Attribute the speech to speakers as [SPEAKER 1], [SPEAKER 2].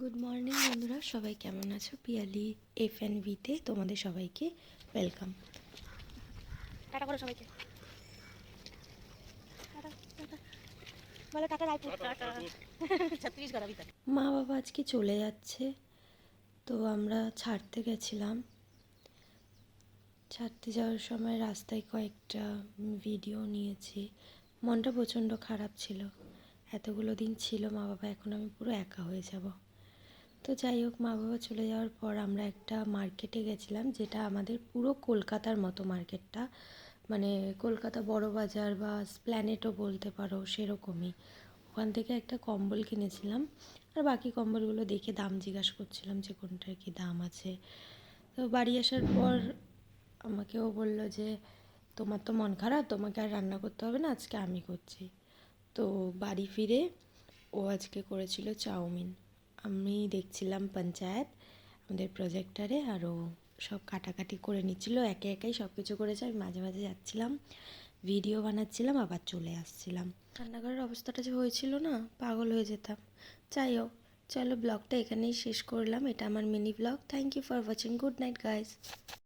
[SPEAKER 1] Good morning বন্ধুরা। সবাই কেমন আছো? পিয়ালি এফ এন ভিতে তোমাদের সবাইকে ওয়েলকাম মা বাবা আজকে চলে যাচ্ছে তো আমরা ছাড়তে গেছিলাম। ছাড়তে যাওয়ার সময় রাস্তায় কয়েকটা ভিডিও নিয়েছি। মনটা প্রচণ্ড খারাপ ছিল। এতগুলো দিন ছিল মা বাবা এখন আমি পুরো একা হয়ে যাব। তো যাই হোক, মা বাবা চলে যাওয়ার পর আমরা একটা মার্কেটে গেছিলাম, যেটা আমাদের পুরো কলকাতার মতো মার্কেটটা মানে কলকাতা বড় বাজার বা স্প্ল্যানেটও বলতে পারো, সেরকমই। ওখান থেকে একটা কম্বল কিনেছিলাম, আর বাকি কম্বলগুলো দেখে দাম জিজ্ঞাসা করছিলাম যে কোনটার কী দাম আছে। তো বাড়ি আসার পর আমাকেও বলল যে, তোমার তো মন খারাপ, তোমাকে আর রান্না করতে হবে না, আজকে আমি করছি। তো বাড়ি ফিরে ও আজকে করেছিল চাউমিন। আমি দেখছিলাম পঞ্চায়েত, আমাদের প্রজেক্টারে আরও সব কাটাকাটি করে নিচ্ছিল, একে একাই সব কিছু করেছে। আমি মাঝে মাঝে যাচ্ছিলাম ভিডিও বানাচ্ছিলাম, আবার চলে আসছিলাম। রান্নাঘরের অবস্থাটা যে হয়েছিল না, পাগল হয়ে যেতাম। যাই হোক, চলো ব্লগটা এখানেই শেষ করলাম। এটা আমার mini blog thank you for watching good night guys